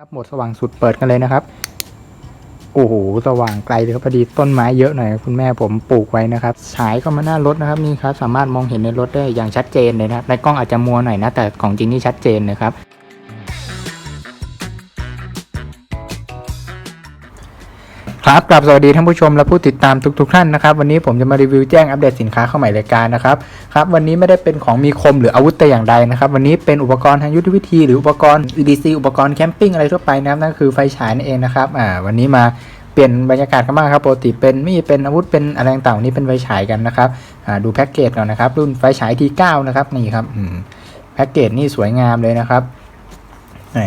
ครับหมดสว่างสุดเปิดกันเลยนะครับ โอ้โหสว่างไกลเลยครับพอดีต้นไม้เยอะหน่อยคุณแม่ผมปลูกไว้นะครับฉายเข้ามาหน้ารถนะครับนี่ครับสามารถมองเห็นในรถได้อย่างชัดเจนเลยนะครับในกล้องอาจจะมัวหน่อยนะแต่ของจริงนี่ชัดเจนนะครับ กลับสวัสดีท่านผู้ชมและผู้ติดตามทุกๆท่านนะครับวันนี้ผมจะมารีวิวแจ้งอัปเดตสินค้าเข้าใหม่รายการนะครับครับวันนี้ไม่ได้เป็นของมีคมหรืออาวุธแต่อย่างใดนะครับวันนี้เป็นอุปกรณ์ทางยุทธวิธีหรืออุปกรณ์ EDC อุปกรณ์แคมปิ้งอะไรทั่วไปนะครับนั่นคือไฟฉายนั่นเองนะครับอ่าวันนี้มาเปลี่ยนบรรยากาศกันบ้างครับปกติเป็นมีดเป็นอาวุธเป็นอะไรต่างๆวันนี้เป็นไฟฉายกันนะครับอ่าดูแพ็กเกจก่อนนะครับรุ่นไฟฉาย T9 นะครับนี่ครับแพ็กเกจนี่สวยงามเลยนะครับแหม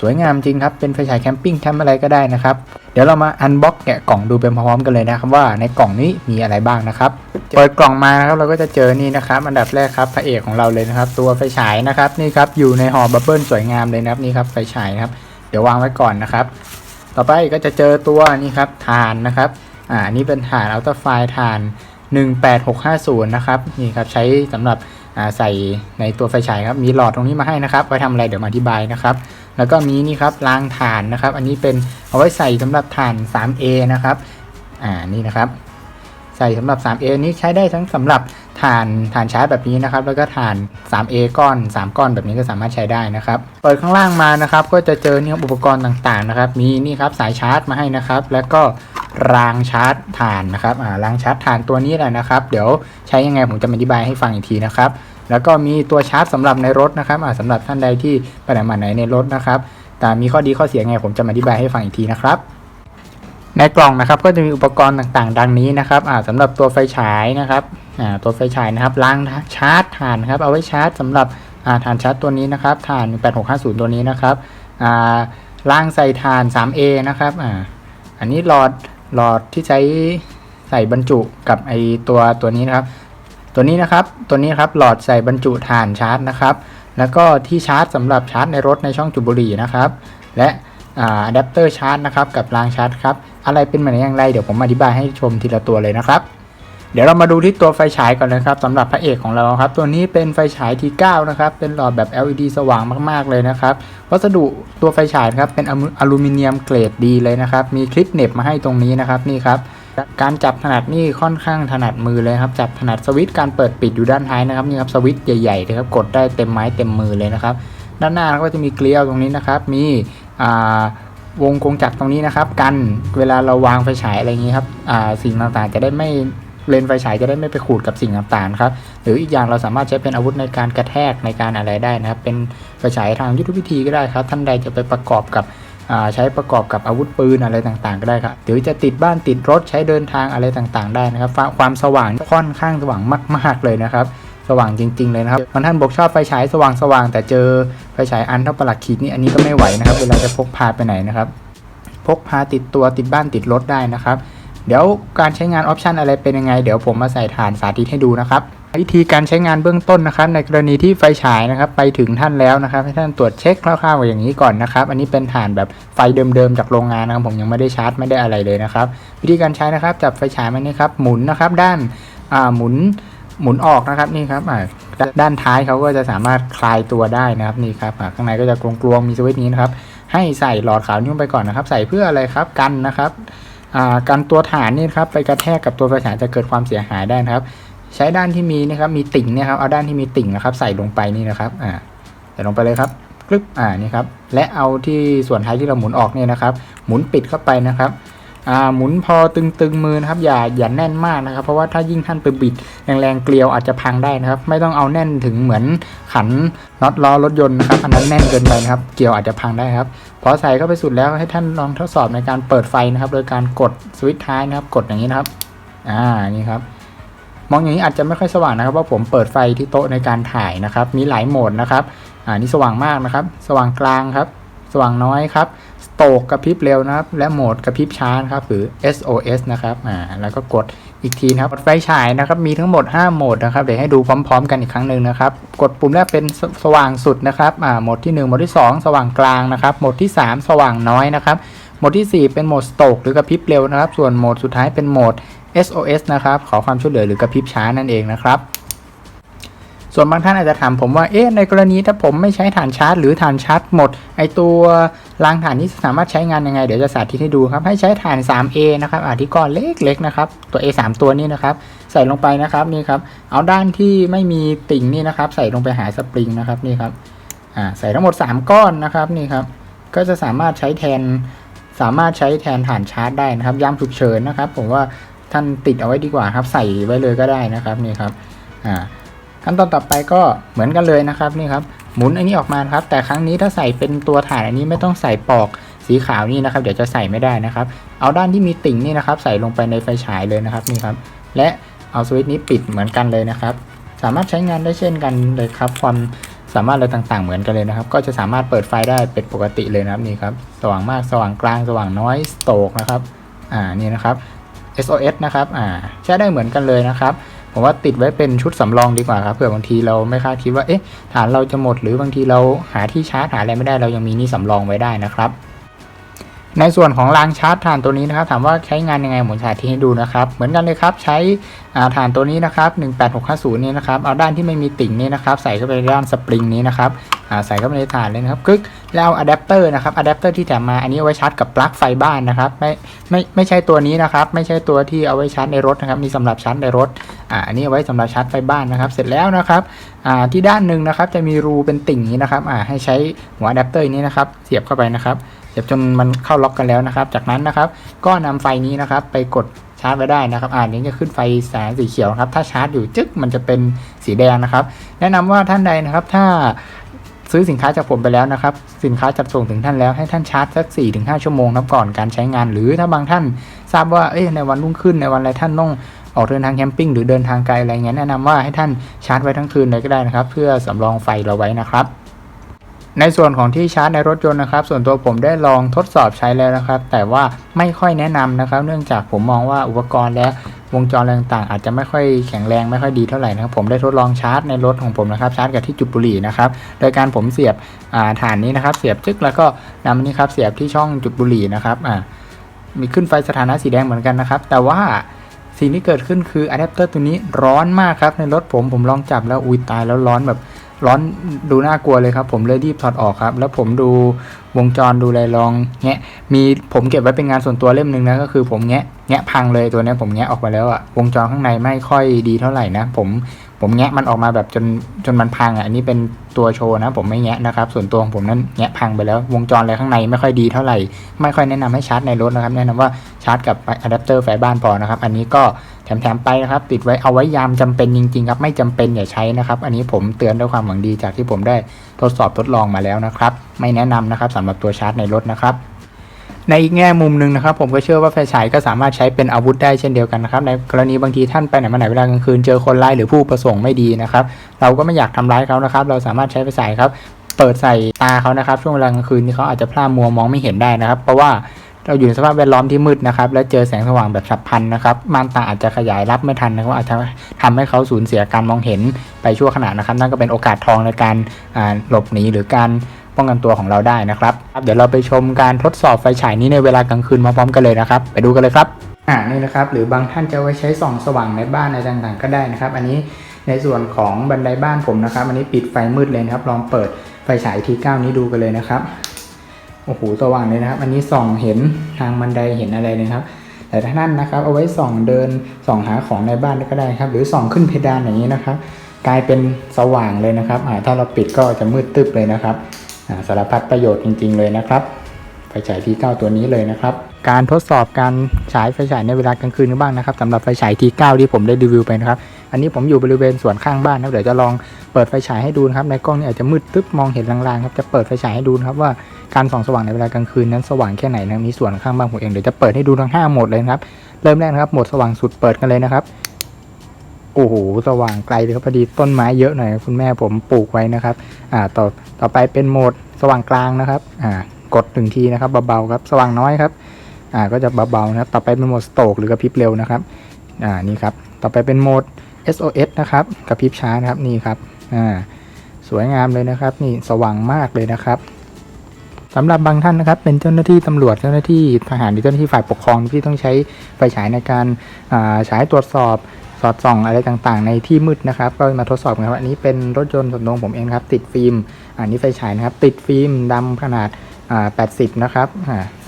สวยงามจริงครับ เป็นไฟฉายแคมปิ้งแคมป์อะไรก็ได้นะครับ เดี๋ยวเรามาอันบ็อกแกะกล่องดูเป็นพร้อมกันเลยนะครับว่าในกล่องนี้มีอะไรบ้างนะครับ เปิดกล่องมานะครับเราก็จะเจอนี่นะครับ อันดับแรกครับพระเอกของเราเลยนะครับ ตัวไฟฉายนะครับนี่ครับอยู่ในห่อบับเบิ้ลสวยงามเลยนะครับนี่ครับไฟฉายนะครับ เดี๋ยววางไว้ก่อนนะครับ ต่อไปก็จะเจอตัวนี่ครับฐานนะครับ อ่านี่เป็นฐานอัลตราไฟฐาน 18650 นะครับนี่ครับใช้สำหรับใส่ในตัวไฟฉายครับมีหลอดตรงนี้มาให้นะครับไว้ทำอะไรเดี๋ยวมาอธิบายนะครับ แล้วก็มีนี่ครับรางฐานนะครับ อันนี้เป็นเอาไว้ใส่สำหรับฐาน 3A นะครับ อ่า นี่นะครับ ใส่สำหรับ 3A นี้ใช้ได้ทั้งสำหรับ ฐานฐานชาร์จแบบนี้นะครับ แล้วก็ฐาน 3A ก้อน 3 ก้อนแบบนี้ก็สามารถใช้ได้นะครับ เปิดข้างล่างมานะครับ ก็จะเจอเนี่ยอุปกรณ์ต่างๆนะครับ มีนี่ครับสายชาร์จมาให้นะครับ แล้วก็รางชาร์จฐานนะครับอ่ารางชาร์จฐานตัวนี้แหละนะครับ เดี๋ยวใช้ยังไงผมจะอธิบายให้ฟังอีกทีนะครับ แล้วก็มีตัวชาร์จสำหรับในรถนะครับอ่าสำหรับท่านใดที่ไปไหนมาไหนในรถนะครับ แต่มีข้อดีข้อเสียไงผมจะอธิบายให้ฟังอีกทีนะครับในกล่องนะครับก็จะมีอุปกรณ์ต่างๆ ดังนี้นะครับสำหรับตัวไฟฉายนะครับ ตัวไฟฉายนะครับรางชาร์จถ่านครับเอาไว้ชาร์จสำหรับอ่านชาร์จตัวนี้นะครับถ่าน8650 ตัวนี้นะครับอ่างใส่ถ่าน 3A นะครับอ่าอันนี้หลอดหลอดที่ใช้ใส่บรรจุกับไอตัวตัวนี้นะครับ ตัวนี้นะครับตัวนี้ครับหลอดใส่บรรจุถ่านชาร์จนะครับ แล้วก็ที่ชาร์จสำหรับชาร์จในรถในช่องจุบุรีนะครับ และอะแดปเตอร์ชาร์จนะครับกับรางชาร์จครับอะไรเป็นแบบไหนอย่างไรเดี๋ยวผมอธิบายให้ชมทีละตัวเลยนะครับ เดี๋ยวเรามาดูที่ตัวไฟฉายก่อนนะครับสำหรับพระเอกของเราครับ ตัวนี้เป็นไฟฉาย T9 นะครับ เป็นหลอดแบบ LED สว่างมากๆเลยนะครับ วัสดุตัวไฟฉายครับเป็นอลูมิเนียมเกรดดีเลยนะครับ มีคลิปเน็บมาให้ตรงนี้นะครับนี่ครับ การจับถนัดนี่ค่อนข้างถนัดมือเลยครับ จับถนัดสวิตช์การเปิดปิดอยู่ด้านท้ายนะครับนี่ครับสวิตช์ใหญ่ๆเลยครับกดได้เต็มไม้เต็มมือเลยนะครับ ด้านหน้าก็จะมีเกลียวตรงนี้นะครับ มีอ่าวงกงจักรตรงนี้นะครับ กันเวลาเราวางไฟฉายอะไรอย่างนี้ครับสิ่งต่างๆจะได้ไม่ เลนไฟฉายจะได้ไม่ไปขูดกับสิ่งต่างๆครับหรืออีกอย่างเราสามารถใช้เป็นอาวุธในการกระแทกในการอะไรได้นะครับ เป็นไฟฉายทางยุทธวิธีก็ได้ครับ ท่านใดจะไปประกอบกับใช้ประกอบกับอาวุธปืนอะไรต่างๆ ก็ได้ครับหรือจะติดบ้านติดรถใช้เดินทางอะไรต่างๆ ได้นะครับ ความสว่างค่อนข้างสว่างมากๆเลยนะครับสว่างจริง ๆ เลยนะครับบางท่านบอกชอบไฟฉายสว่างๆแต่เจอไฟฉายอันเท่าประหลัดขีดนี่อันนี้ก็ไม่ไหวนะครับ เวลาจะพกพาไปไหนนะครับ พกพาติดตัวติดบ้านติดรถได้นะครับ เดี๋ยวการใช้งานออปชันอะไรเป็นยังไง เดี๋ยวผมมาใส่ฐานสาธิตให้ดูนะครับวิธีการใช้งานเบื้องต้นนะครับ ในกรณีที่ไฟฉายนะครับ ไปถึงท่านแล้วนะครับ ให้ท่านตรวจเช็คคร่าวๆอย่างนี้ก่อนนะครับ อันนี้เป็นฐานแบบไฟเดิมๆจากโรงงานนะครับผมยังไม่ได้ชาร์จไม่ได้อะไรเลยนะครับ วิธีการใช้นะครับจับไฟฉายมานี่ครับหมุนนะครับ ด้านอ่าหมุนหมุนออกนะครับนี่ครับด้านท้ายเขาก็จะสามารถคลายตัวได้นะครับนี่ครับข้างในก็จะกลวงๆมีสวิตช์นี้นะครับให้ใส่หลอดขาวนิ้วไปก่อนนะครับ ใส่เพื่ออะไรครับกันนะครับ กากันตัวฐานนี่ครับไปกระแทกกับตัวไฟฉายจะเกิดความเสียหายได้นะครับ ใช้ด้านที่มีนะครับมีติ่งนะครับเอาด้านที่มีติ่งนะครับ ใส่ลงไปนี่นะครับอ่าใส่ลงไปเลยครับกรึบอ่านี่ครับและเอาที่ส่วนท้ายที่เราหมุนออกเนี่ยนะครับ หมุนปิดเข้าไปนะครับ หมุนพอตึงๆมือนะครับอย่าอย่าแน่นมากนะครับ เพราะว่าถ้ายิ่งท่านไปบิดแรงๆเกลียวอาจจะพังได้นะครับ ไม่ต้องเอาแน่นถึงเหมือนขันน็อตล้อรถยนต์นะครับอันนั้นแน่นเกินไปนะครับเกลียวอาจจะพังได้ครับพอใส่เข้าไปสุดแล้วให้ท่านลองทดสอบในการเปิดไฟนะครับ โดยการกดสวิตช์ท้ายนะครับ กดอย่างนี้นะครับ อ่านี่ครับมองอย่างนี้อาจจะไม่ค่อยสว่างนะครับว่าผมเปิดไฟที่โต๊ะในการถ่ายนะครับ มีหลายโหมดนะครับ อ่านี่สว่างมากนะครับ สว่างกลางครับ สว่างน้อยครับสโตกกระพริบเร็วนะครับ และโหมดกระพริบช้านะครับหรือ SOS นะครับอ่าแล้วก็กดอีกทีนะครับกดไฟฉายนะครับมีทั้งหมด 5 โหมดนะครับเดี๋ยวให้ดูพร้อม ๆ กันอีกครั้งหนึ่งนะครับ กดปุ่มแรกเป็นสสว่างสุดนะครับอ่าโหมดที่ 1 โหมดที่ 2 สว่างกลางนะครับโหมดที่ 3 สว่างน้อยนะครับโหมดที่ 4 เป็นโหมดสโตกหรือกระพริบเร็วนะครับ ส่วนโหมดสุดท้ายเป็นโหมด SOS นะครับขอความช่วยเหลือหรือกระพริบช้านั่นเองนะครับ ส่วนบางท่านอาจจะถามผมว่า เอ๊ะ ในกรณีถ้าผมไม่ใช้ฐานชาร์จ หรือฐานชาร์จหมด ไอตัวรางฐานนี้สามารถใช้งานยังไง เดี๋ยวจะสาธิตให้ดูครับ ให้ใช้ฐาน 3A นะครับอ่าที่ก้อนเล็กๆนะครับ ตัว A 3 ตัวนี้นะครับ ใส่ลงไปนะครับนี่ครับ เอาด้านที่ไม่มีติ่งนี่นะครับ ใส่ลงไปหาสปริงนะครับนี่ครับ อ่า ใส่ทั้งหมด 3 ก้อนนะครับนี่ครับ ก็จะสามารถใช้แทน สามารถใช้แทนฐานชาร์จได้นะครับ ยามฉุกเฉินนะครับ ผมว่าท่านติดเอาไว้ดีกว่าครับ ใส่ไว้เลยก็ได้นะครับนี่ครับ อ่า ขั้นตอนต่อไปก็เหมือนกันเลยนะครับนี่ครับหมุนอันนี้ออกมาครับ แต่ครั้งนี้ถ้าใส่เป็นตัวฐานอันนี้ไม่ต้องใส่ปลอกสีขาวนี่นะครับ เดี๋ยวจะใส่ไม่ได้นะครับ เอาด้านที่มีติ่งนี่นะครับ ใส่ลงไปในไฟฉายเลยนะครับนี่ครับ และเอาสวิตช์นี้ปิดเหมือนกันเลยนะครับ สามารถใช้งานได้เช่นกันเลยครับ ความสามารถอะไรต่างๆเหมือนกันเลยนะครับ ก็จะสามารถเปิดไฟได้เป็นปกติเลยนะครับนี่ครับสว่างมากสว่างกลางสว่างน้อยสโตกนะครับอ่านี่นะครับ SOS นะครับอ่าใช้ได้เหมือนกันเลยนะครับ ผมว่าติดไว้เป็นชุดสำรองดีกว่าครับเผื่อบางทีเราไม่คาดคิดว่าเอ๊ะฐานเราจะหมดหรือบางทีเราหาที่ชาร์จหาอะไรไม่ได้เรายังมีนี่สำรองไว้ได้นะครับ ในส่วนของรางชาร์จฐานตัวนี้นะครับ ถามว่าใช้งานยังไงผมสาธิตให้ดูนะครับ เหมือนกันเลยครับใช้ฐานตัวนี้นะครับ 18650นี่นะครับเอาด้านที่ไม่มีติ่งนี่นะครับ ใส่เข้าไปในด้านสปริงนี้นะครับใส่เข้าไปในฐานเลยนะครับกึกแล้วเอาอะแดปเตอร์นะครับอะแดปเตอร์ที่แถมมาอันนี้เอาไว้ชาร์จกับปลั๊กไฟบ้านนะครับ ไม่ไม่ไม่ใช่ตัวนี้นะครับ ไม่ใช่ตัวที่เอาไว้ชาร์จในรถนะครับนี่สำหรับชาร์จในรถอ่าอันนี้เอาไว้สำหรับชาร์จไฟบ้านนะครับ เสร็จแล้วนะครับอ่าที่ด้านหนึ่งนะครับจะมีรูเป็นติ่งนี้นะครับอ่าให้ใช้หัวอะแดปเตอร์นี้นะครับ เสียบเข้าไปนะครับ เสียบจนมันเข้าล็อกกันแล้วนะครับ จากนั้นนะครับ ก็นำไฟนี้นะครับไปกดชาร์จไว้ได้นะครับ อ่านี้จะขึ้นไฟแสงสีเขียวครับ ถ้าชาร์จอยู่จึ๊กมันจะเป็นสีแดงนะครับ แนะนำว่าท่านใดนะครับ ถ้าซื้อสินค้าจากผมไปแล้วนะครับ สินค้าจัดส่งถึงท่านแล้วให้ท่านชาร์จสัก 4-5 ชั่วโมงนะครับก่อนการใช้งาน หรือถ้าบางท่านทราบว่าเอ้ยในวันรุ่งขึ้นในวันอะไรท่านต้องออกเดินทางแคมปิ้งหรือเดินทางไกลอะไรเงี้ยแนะนำว่าให้ท่านชาร์จไว้ทั้งคืนเลยก็ได้นะครับ เพื่อสำรองไฟเราไว้นะครับ ในส่วนของที่ชาร์จในรถยนต์นะครับ ส่วนตัวผมได้ลองทดสอบใช้แล้วนะครับ แต่ว่าไม่ค่อยแนะนำนะครับ เนื่องจากผมมองว่าอุปกรณ์และวงจรต่างๆ อาจจะไม่ค่อยแข็งแรงไม่ค่อยดีเท่าไหร่นะครับ ผมได้ทดลองชาร์จในรถของผมนะครับ ชาร์จกับที่จุดบุหรี่นะครับ โดยการผมเสียบฐานนี้นะครับ เสียบจึ๊กแล้วก็นำอันนี้ครับเสียบที่ช่องจุดบุหรี่นะครับมีขึ้นไฟสถานะสีแดงเหมือนกันนะครับ แต่ว่าสิ่งที่เกิดขึ้นคืออะแดปเตอร์ตัวนี้ร้อนมากครับในรถผมผมลองจับแล้วอุ้ยตายแล้วร้อนแบบ ร้อนดูน่ากลัวเลยครับ ผมเลยรีบถอดออกครับ แล้วผมดูวงจรดูอะไรลองแงะมีผมเก็บไว้เป็นงานส่วนตัวเล่มหนึ่งนะก็คือผมแงะแงะพังเลยตัวนี้ผมแงะออกมาแล้วอะวงจรข้างในไม่ค่อยดีเท่าไหร่นะผมผมแงะมันออกมาแบบจนจนมันพังอะอันนี้เป็นตัวโชว์นะ ผมไม่แงะนะครับ ส่วนตัวของผมนั้นแงะพังไปแล้ว วงจรอะไรข้างในไม่ค่อยดีเท่าไหร่ ไม่ค่อยแนะนำให้ชาร์จในรถนะครับ แนะนำว่าชาร์จกับอะแดปเตอร์ไฟบ้านพอนะครับ อันนี้ก็ แถมๆไปนะครับ ติดไว้เอาไว้ยามจำเป็นจริงๆครับไม่จำเป็นอย่าใช้นะครับ อันนี้ผมเตือนด้วยความหวังดีจากที่ผมได้ทดสอบทดลองมาแล้วนะครับ ไม่แนะนำนะครับสำหรับตัวชาร์จในรถนะครับในอีกแง่มุมหนึ่งนะครับ ผมก็เชื่อว่าไฟฉายก็สามารถใช้เป็นอาวุธได้เช่นเดียวกันนะครับในกรณีบางทีท่านไปไหนมาไหนเวลากลางคืนเจอคนร้ายหรือผู้ประสงค์ไม่ดีนะครับเราก็ไม่อยากทำร้ายเขานะครับ เราสามารถใช้ไฟฉายครับ เปิดใส่ตาเขานะครับ ช่วงเวลากลางคืนที่เขาอาจจะพลาดมัวมองไม่เห็นได้นะครับ เพราะว่า เราอยู่ในสภาพแวดล้อมที่มืดนะครับ และเจอแสงสว่างแบบฉับพลันนะครับม่านตาอาจจะขยายรับไม่ทันนะครับอาจจะทำให้เขาสูญเสียการมองเห็นไปชั่วขณะนะครับ นั่นก็เป็นโอกาสทองในการหลบหนีหรือการป้องกันตัวของเราได้นะครับเดี๋ยวเราไปชมการทดสอบไฟฉายนี้ในเวลากลางคืนมาพร้อมกันเลยนะครับ ไปดูกันเลยครับอ่านี่นะครับ หรือบางท่านจะไว้ใช้ส่องสว่างในบ้านอะไรต่างๆ ก็ได้นะครับ อันนี้ในส่วนของบันไดบ้านผมนะครับ อันนี้ปิดไฟมืดเลยนะครับ ลองเปิดไฟฉายทีเก้านี้ดูกันเลยนะครับ โอ้โหสว่างเลยนะครับ อันนี้ส่องเห็นทางบันไดเห็นอะไรเลยนะครับ แต่ถ้านั่นนะครับ เอาไว้ส่องเดินส่องหาของในบ้านก็ได้ครับ หรือส่องขึ้นเพดานอย่างนี้นะครับ กลายเป็นสว่างเลยนะครับอ่าถ้าเราปิดก็จะมืดตึ๊บเลยนะครับอ่าสารพัดประโยชน์จริง ๆ เลยนะครับไฟฉายทีเก้าตัวนี้เลยนะครับ การทดสอบการฉายไฟฉายในเวลากลางคืนกันบ้างนะครับสำหรับไฟฉายทีเก้าที่ผมได้รีวิวไปนะครับ อันนี้ผมอยู่บริเวณสวนข้างบ้านนะเดี๋ยวจะลอง เปิดไฟฉายให้ดูนะครับในกล้องนี่อาจจะมืดตึ๊บมองเห็นลางๆครับจะเปิดไฟฉายให้ดูครับว่าการส่องสว่างในเวลากลางคืนนั้นสว่างแค่ไหนนะมีส่วนข้างบ้านผมเองเดี๋ยวจะเปิดให้ดูทั้งห้าโหมดเลยนะครับเริ่มแรกนะครับโหมดสว่างสุดเปิดกันเลยนะครับโอ้โหสว่างไกลเลยครับพอดีต้นไม้เยอะหน่อยคุณแม่ผมปลูกไว้นะครับอ่าต่อต่อไปเป็นโหมดสว่างกลางนะครับอ่ากดหนึ่งทีนะครับเบาๆครับสว่างน้อยครับอ่าก็จะเบาๆนะครับต่อไปเป็นโหมดสโตกหรือกระพริบเร็วนะครับอ่านี่ครับต่อไปเป็นโหมด SOS นะครับกระพริบช้านะครับนี่ครับ อ่าสวยงามเลยนะครับนี่สว่างมากเลยนะครับสำหรับบางท่านนะครับเป็นเจ้าหน้าที่ตำรวจเจ้าหน้าที่ทหารหรือเจ้าหน้าที่ฝ่ายปกครองที่ต้องใช้ไฟฉายในการฉายตรวจสอบสอดส่องอะไรต่างๆ ในที่มืดนะครับ ก็มาทดสอบกันครับอันนี้เป็นรถยนต์ส่วนตัวผมเองครับ ติดฟิล์มอันนี้ไฟฉายนะครับ ติดฟิล์มดำขนาดา80 นะครับ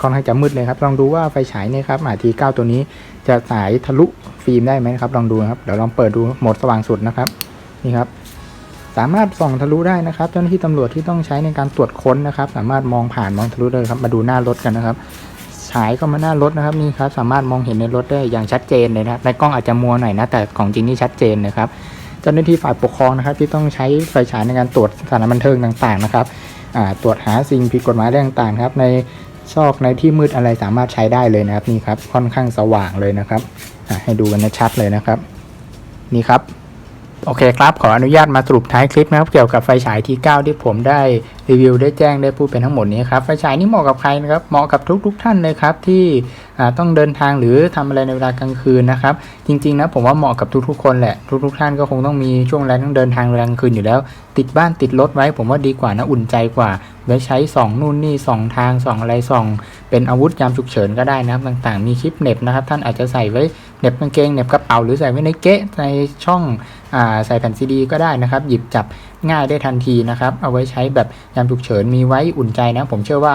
ค่อนข้างจะมืดเลยครับ ลองดูว่าไฟฉายนี่ครับทีเก้าตัวนี้จะสายทะลุฟิล์มได้ไหมครับลองดูครับเดี๋ยวลองเปิดดูโหมดสว่างสุดนะครับนี่ครับ สามารถส่องทะลุได้นะครับ เจ้าหน้าที่ตำรวจที่ต้องใช้ในการตรวจค้นนะครับ สามารถมองผ่านมองทะลุได้ครับมาดูหน้ารถกันนะครับฉายเข้ามาหน้ารถนะครับนี่ครับสามารถมองเห็นในรถได้อย่างชัดเจนเลยนะครับในกล้องอาจจะมัวหน่อยนะแต่ของจริงนี่ชัดเจนนะครับเจ้าหน้าที่ฝ่ายปกครองนะครับ ที่ต้องใช้ไฟฉายในการตรวจสถานบันเทิงต่างๆนะครับตรวจหาสิ่งผิดกฎหมายอะไรต่างๆครับในซอกในที่มืดอะไรสามารถใช้ได้เลยนะครับนี่ครับค่อนข้างสว่างเลยนะครับให้ดูกันชัดเลยนะครับ นี่ครับ โอเคครับ ขออนุญาตมาสรุปท้ายคลิปนะครับ เกี่ยวกับไฟฉายที่ 9 ที่ผมได้รีวิวได้แจ้งได้พูดเป็นทั้งหมดนี้ครับ ไฟฉายนี่เหมาะกับใครนะครับ เหมาะกับทุกๆทท่านเลยครับที่ ต้องเดินทางหรือทำอะไรในเวลากลางคืนนะครับ จริงๆนะผมว่าเหมาะกับทุกๆคนแหละ ทุกๆท่านก็คงต้องมีช่วงแรกต้องเดินทางเวลากลางคืนอยู่แล้ว ติดบ้านติดรถไว้ ผมว่าดีกว่านะอุ่นใจกว่าไว้ใช้ส่องนู่นนี่ส่องทางส่องอะไรส่อง เป็นอาวุธยามฉุกเฉินก็ได้นะครับต่างๆ มีคลิปเน็บนะครับ ท่านอาจจะใส่ไว้เน็บกางเกงเน็บกระเป๋าหรือใส่ไว้ในเก๊ะในช่องอใส่แผ่นซีดีก็ได้นะครับ หยิบจับง่ายได้ทันทีนะครับ เอาไว้ใช้แบบยามฉุกเฉินมีไว้อุ่นใจนะ ผมเชื่อว่า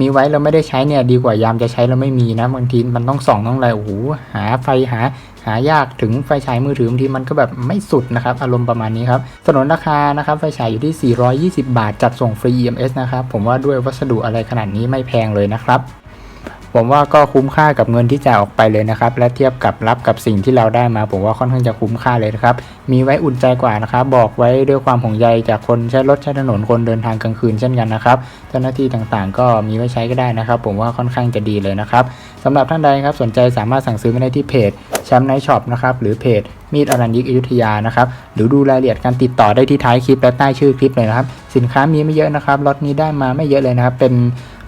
มีไว้เราไม่ได้ใช้เนี่ยดีกว่ายามจะใช้เราไม่มีนะบางทีมันต้องส่องต้องอะไรโอ้โหหาไฟหาหายากถึงไฟฉายมือถือบางทีมันก็แบบไม่สุดนะครับ อารมณ์ประมาณนี้ครับสนนราคานะครับไฟฉายอยู่ที่ 420 บาท จัดส่งฟรี EMS นะครับ ผมว่าด้วยวัสดุอะไรขนาดนี้ไม่แพงเลยนะครับ ผมว่าก็คุ้มค่ากับเงินที่จ่ายออกไปเลยนะครับ และเทียบกับรับกับสิ่งที่เราได้มา ผมว่าค่อนข้างจะคุ้มค่าเลยนะครับ มีไว้อุ่นใจกว่านะครับ บอกไว้ด้วยความห่วงใยจากคนใช้รถใช้ถนนคนเดินทางกลางคืนเช่นกันนะครับ เจ้าหน้าที่ต่างๆ ก็มีไว้ใช้ก็ได้นะครับ ผมว่าค่อนข้างจะดีเลยนะครับสำหรับท่านใดครับสนใจสามารถสั่งซื้อมาได้ที่เพจแชมป์ไนช็อปนะครับหรือเพจมีดอรัญยิกอยุธยานะครับหรือดูรายละเอียดการติดต่อได้ที่ท้ายคลิปและใต้ชื่อคลิปเลยนะครับ สินค้ามีไม่เยอะนะครับล็อตนี้ได้มาไม่เยอะเลยนะครับ เป็น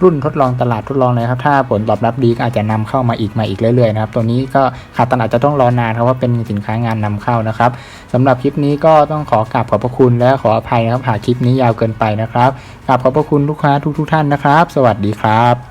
รุ่นทดลองตลาดทดลองเลยครับ ถ้าผลตอบรับดีก็อาจจะนำเข้ามาอีกมาอีกเรื่อยๆนะครับ ตัวนี้ก็ขาดตลาดจะต้องรอนานครับว่าเป็นสินค้างานนำเข้านะครับสำหรับคลิปนี้ก็ต้องขอกราบขอบพระคุณและขออภัยนะครับหากคลิปนี้ยาวเกินไปนะครับกราบขอบพระคุณลูกค้าทุกๆท่านนะครับ สวัสดีครับ